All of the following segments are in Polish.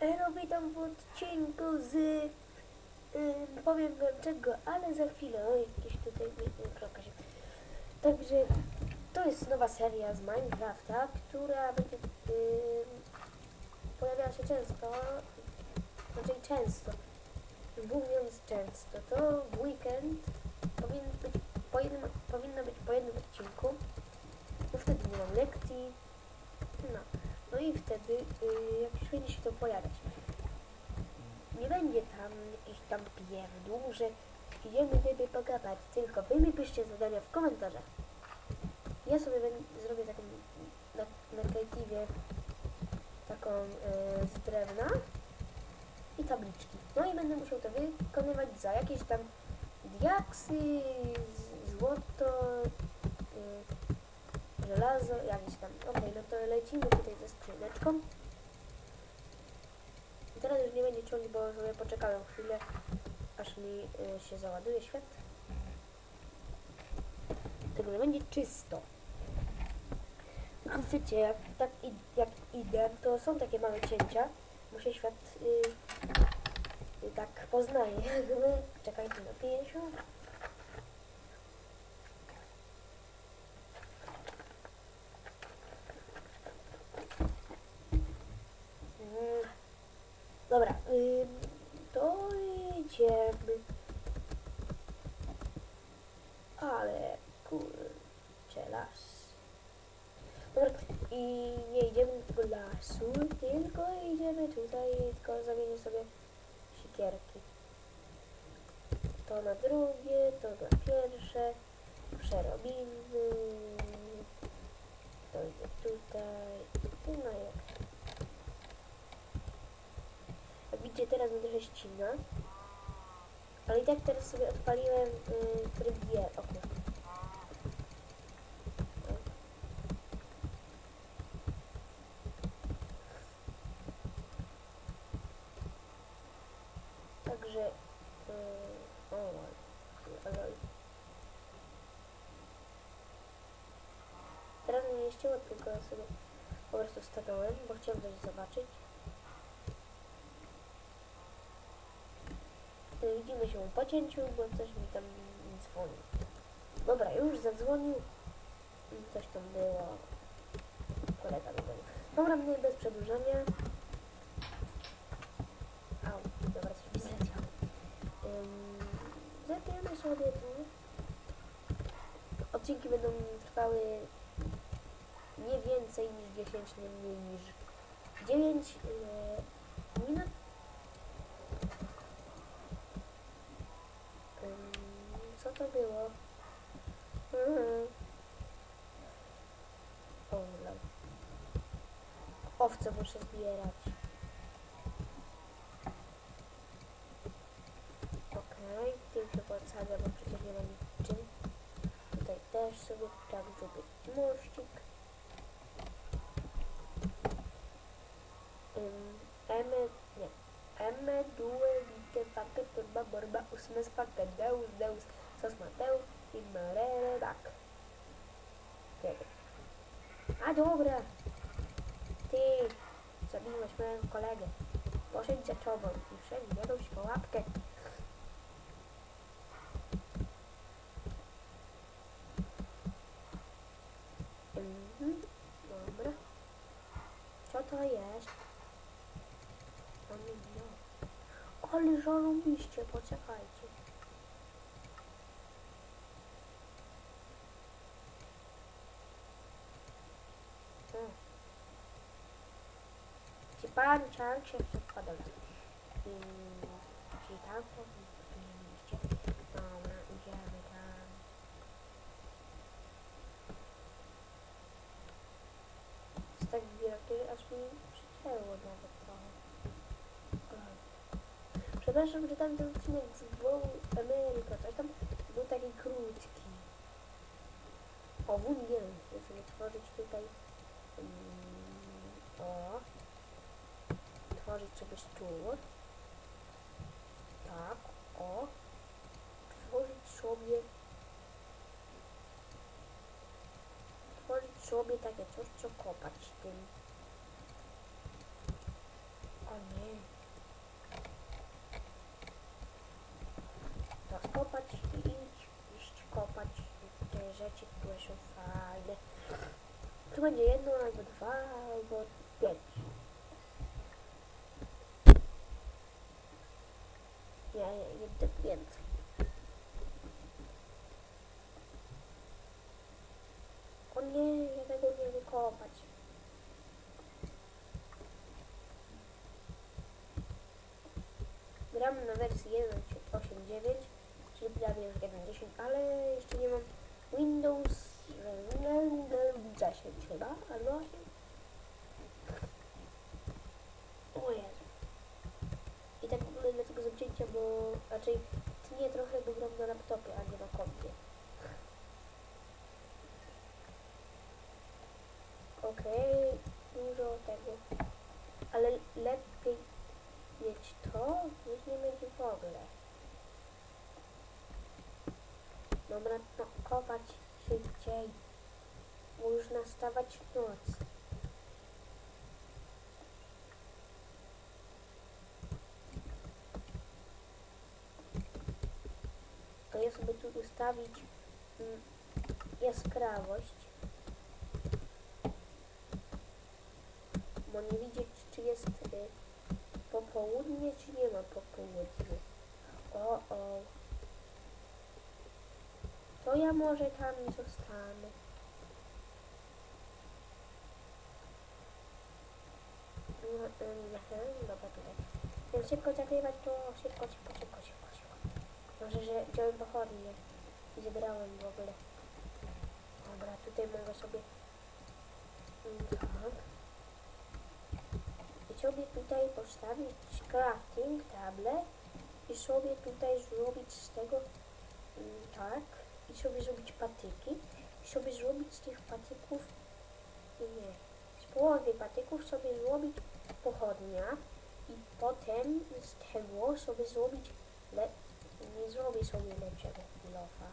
Elo, witam w odcinku z... Powiem wam czego, ale za chwilę. Oj, jakieś tutaj mi kropka się... Także to jest nowa seria z Minecrafta, która będzie pojawiała się często, raczej często. Mówiąc często, to w weekend powinien być po jednym, powinno być po jednym odcinku, bo wtedy nie mam lekcji. No. No i wtedy, y, jak już będzie się to pojawiać, nie będzie tam jakiś tam pierdół, że idziemy sobie pogadać, tylko wy mi piszcie zadania w komentarzach. Ja sobie zrobię taką na, na kreatywie taką y, z drewna i tabliczki. No i będę musiał to wykonywać za jakieś tam diaksy, złoto, żelazo, jakieś tam. Okej, no to lecimy tutaj ze skrzyneczką. I teraz już nie będzie ciągli, bo sobie poczekałem chwilę, aż mi y, się załaduje świat. Tego nie będzie czysto. Tylko wiecie, jak, tak, i- jak idę, to są takie małe cięcia, bo się świat y, y, tak poznaje. Czekajcie, napiję się. Mm. Dobra, ym, to idziemy. Ale kurczę, las. Dobra, i nie idziemy do lasu, tylko idziemy tutaj, tylko zamienię sobie sikierki. To na drugie, to na pierwsze. Przerobimy. To idzie tutaj. No jak widzicie, teraz mi trochę ścina. Ale i tak teraz sobie odpaliłem y, tryb G. O kurde. O. Także... Y, o. Teraz mnie nie ścięło, tylko sobie po prostu stanąłem, bo chciałem coś zobaczyć. Y, Widzimy się po cięciu, bo coś mi tam dzwoni. Dobra, już zadzwonił. Coś tam było. Kolega dzwonił. Dobra, mnie bez przedłużania. Au, dobra, coś mi sobie tu. Odcinki będą trwały nie więcej niż 10, nie mniej niż 9 yy, minut. Ym, Co to było? Mhm. O, lol. Owce muszę zbierać. Okej, tylko podsadzę, bo przecież nie mam czym. Tutaj też sobie tak zrobić mościk. Ym, Eme, nie. Eme, due, vite, facke, turba, borba, usmes, facke, deus, deus, sos Mateusz i merere, tak. Kiedy? A dobra. Ty, zabiłeś mojego kolegę. Poszedł za tobą i wszedł jakąś pułapkę. Mhm, dobra. Co to jest? Ale żalubiście, poczekajcie. Hmm. Czy pan Czark się przedkładał? I czy tam powinniście? Dobra, idziemy tam. Jest tak wielkie, aż mi przycięło nawet trochę. Przepraszam, że tam ten odcinek z Wow Ameryka, coś tam był taki krótki. O, wungiel. Ja sobie tworzyć tutaj. mm, o otworzyć czegoś tu. Tak, o. Otworzyć sobie... Otworzyć sobie takie coś, co kopać tym. O nie. Tak, kopać i iść, iść kopać te rzeczy, które są fajne. Tu będzie jedno, albo dwa, albo pięć. Gram na wersji 1.8.9, czyli prawie już 1.10, ale jeszcze nie mam Windows e, 10 chyba, albo 8. O Jezu. I tak w ogóle dla tego zawzięcia, bo raczej tnie trochę, bo gram na laptopie, a nie na kompie. Okej, dużo tego. Ale lepiej mieć to, niż nie mieć w ogóle. Dobra, kopać szybciej. Bo już nastawać noc. To ja sobie tu ustawić mm, jaskrawość. Bo nie widzieć, czy jest y, popołudnie, czy nie ma popołudnia. O, o. To ja może tam zostanę. No, aha, dobra, tutaj. Więc szybko zakrywać to, szybko, szybko, szybko, szybko, szybko. Może, że wziąłem pochodnie i zebrałem w ogóle. Dobra, tutaj mogę sobie... Mm, Tak. Sobie tutaj postawić crafting table i sobie tutaj zrobić z tego mm, tak i sobie zrobić patyki i sobie zrobić z tych patyków nie, z połowy patyków sobie zrobić pochodnia i potem z tego sobie zrobić le nie zrobię sobie lepszego kilofa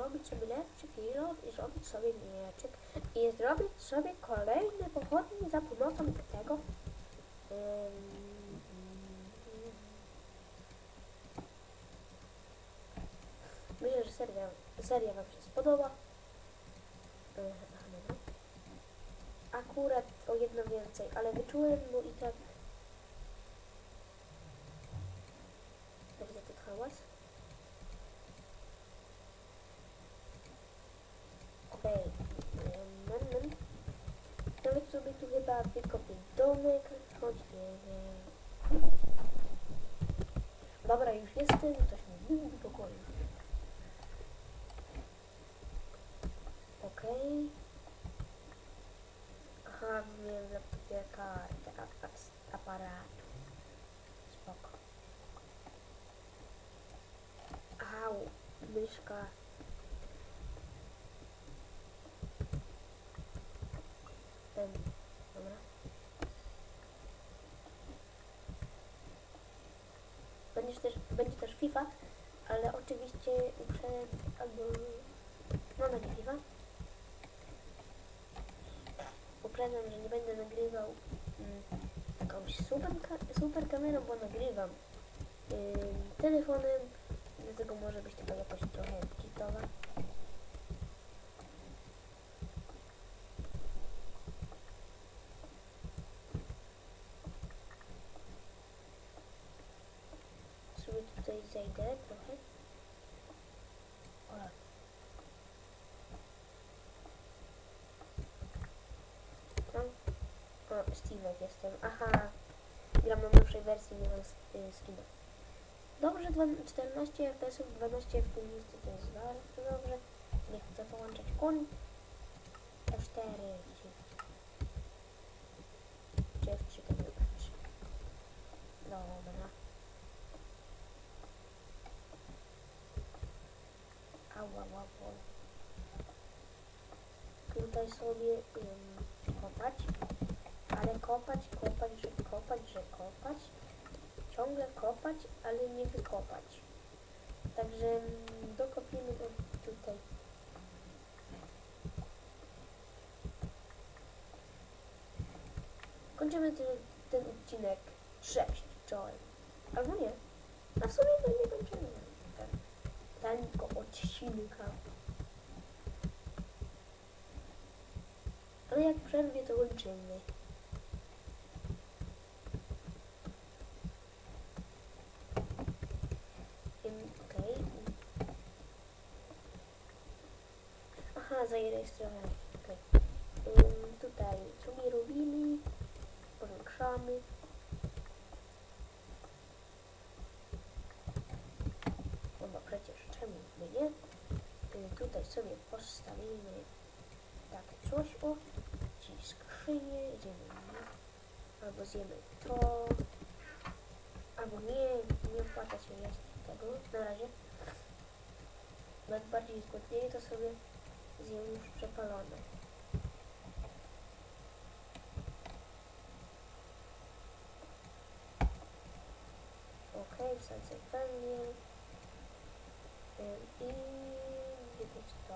zrobić sobie lepszy kilof i zrobić sobie mieczyk i zrobić sobie kolejne pochodnie za pomocą tego Myślę, że seria, seria Wam się spodoba. Yy. Akurat o jedno więcej, ale wyczułem, bo i tak będzie ten hałas. Okej. Okay. Mm, Nawet sobie tu chyba wiem. Dobra, już jestem, coś mi w pokoju. Okej. Aha, miałem w laptopie kartę a- a- aparatu. Spoko. Au, myszka. Em, dobra. Będziesz też, będzie też FIFA, ale oczywiście uprzedem albo no będzie FIFA. Że nie będę nagrywał mm, jakąś super, super kamerą, bo nagrywam ym, telefonem, dlatego może być taka jakoś trochę kitowa. Sobie tutaj zejdę trochę. O. O, jestem. Aha. Gram na nowszej wersji, nie mam y, skina. Dobrze, dwa- 14 FPS, 12 w tym miejscu to jest bardzo dobrze. Nie chcę połączyć kun. F4. Shift. Czy F3 to nie F3. Dobra. Ała, ała, ała. Tutaj sobie ym, kopać, ale kopać, kopać, że kopać, że kopać, ciągle kopać, ale nie wykopać. Także mm, dokopiemy go tutaj. Kończymy ten, ten odcinek. Cześć, czołem. Albo nie. A w sumie to nie kończymy ten, tego odcinka. Ale jak przerwie, to kończymy. Ym, Okej. Aha, zarejestrowałem. Okej. Ym, tutaj, co mi robili? Powiększamy. No bo przecież czemu nie? Tutaj sobie postawimy coś, o, ci skrzynie, idziemy albo zjemy to, albo nie, nie opłaca się jeść tego na razie. Jak bardziej zgłodnieje, to sobie zjem już przepalone. Okej, wsadzę węgiel. I gdzie to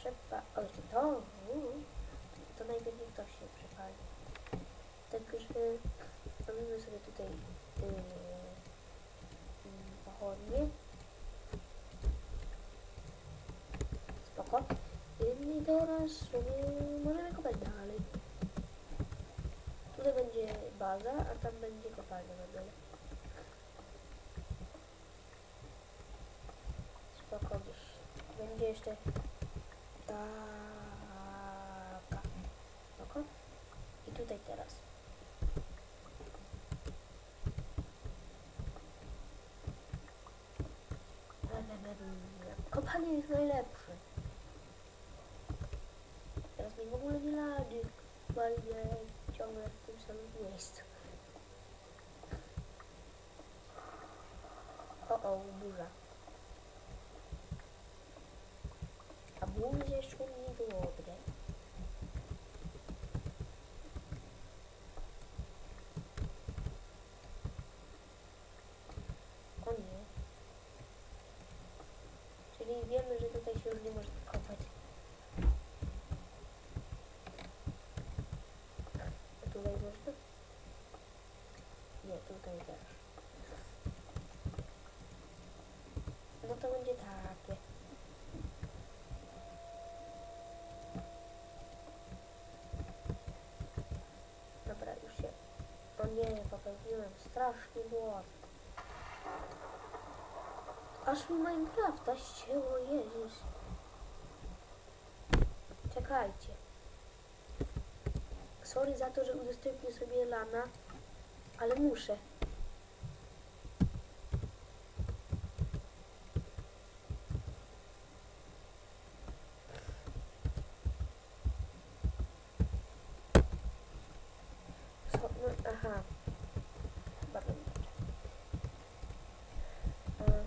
Przepa... O, jeszcze to! Uuu. To najpierw niech to się przepali. Także robimy sobie tutaj yy, pochodnie. Spoko. I teraz sobie możemy kopać dalej. Tutaj będzie baza, a tam będzie kopalnia na dole. Spoko, będzie jeszcze taka. Spoko. I tutaj teraz. Kopanie jest najlepsze. Teraz mi w ogóle nie lady. Walnie ciągle w tym samym miejscu. O, o, burza. A burze szumi dobre. O nie. Czyli wiemy, że tutaj się już nie można kopać. A tutaj można? Też. No to będzie takie. Dobra, już się... O nie, popełniłem straszny błąd. Aż mi Minecrafta ścięło, Jezus. Czekajcie. Sorry za to, że udostępnię sobie lana, ale muszę. Co? No, aha. Chyba będzie. E,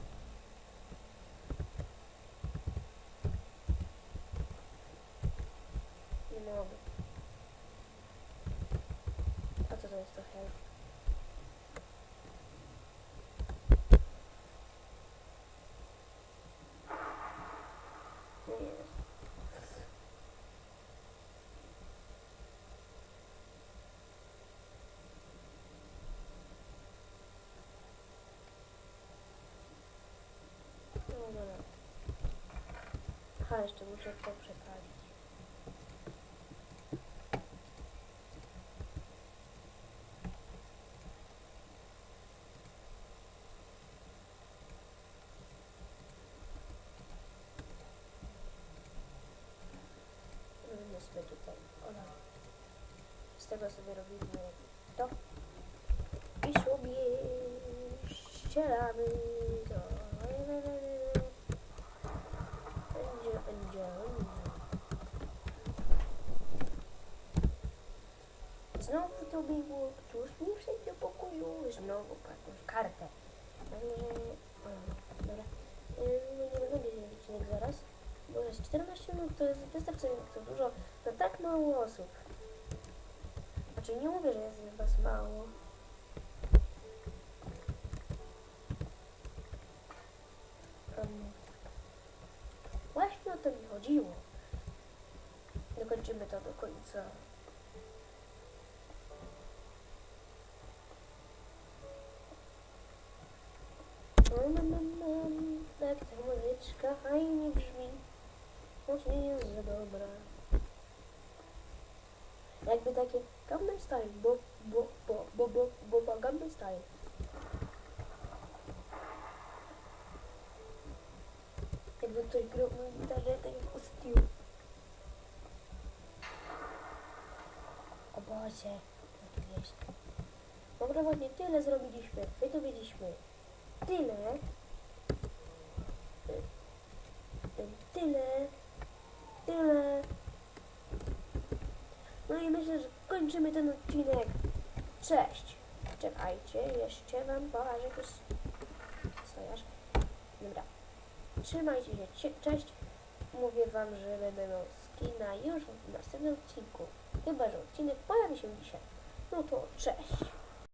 Nie mogę. A co to jest to health? Nie jest. No dobra. Aha, jeszcze muszę to przepalić. Robimy sobie tutaj. Ola. Tego sobie robimy to. I sobie ścieramy to. Będzie, będzie, będzie. Znowu to było, któż mi wszedł do pokoju? Znowu jakąś kartę. O, dobra. Nie będę wiedzieć odcinek zaraz, bo jest 14 minut, to jest wystarczająco dużo na tak mało osób. Znaczy nie mówię, że jest was mało. Ym, właśnie o to mi chodziło. Dokończymy to do końca. tak ta muzyczka fajnie brzmi, nie jest za dobra. Jakby takie Gangnam Style, bo, bo, bo, bo, bo, bo, bo Gangnam Style. Jakby ktoś grał na gitarze, tak jak Steel. O Boże, jaki jest. Dobra, właśnie tyle zrobiliśmy. Wydobyliśmy tyle. Tyle. Tyle. No i myślę, że kończymy ten odcinek. Cześć. Czekajcie, jeszcze wam pokażę jakiś stojarz. Dobra. Trzymajcie się. Cześć. Mówię wam, że będę miał skina już w następnym odcinku. Chyba, że odcinek pojawi się dzisiaj. No to cześć.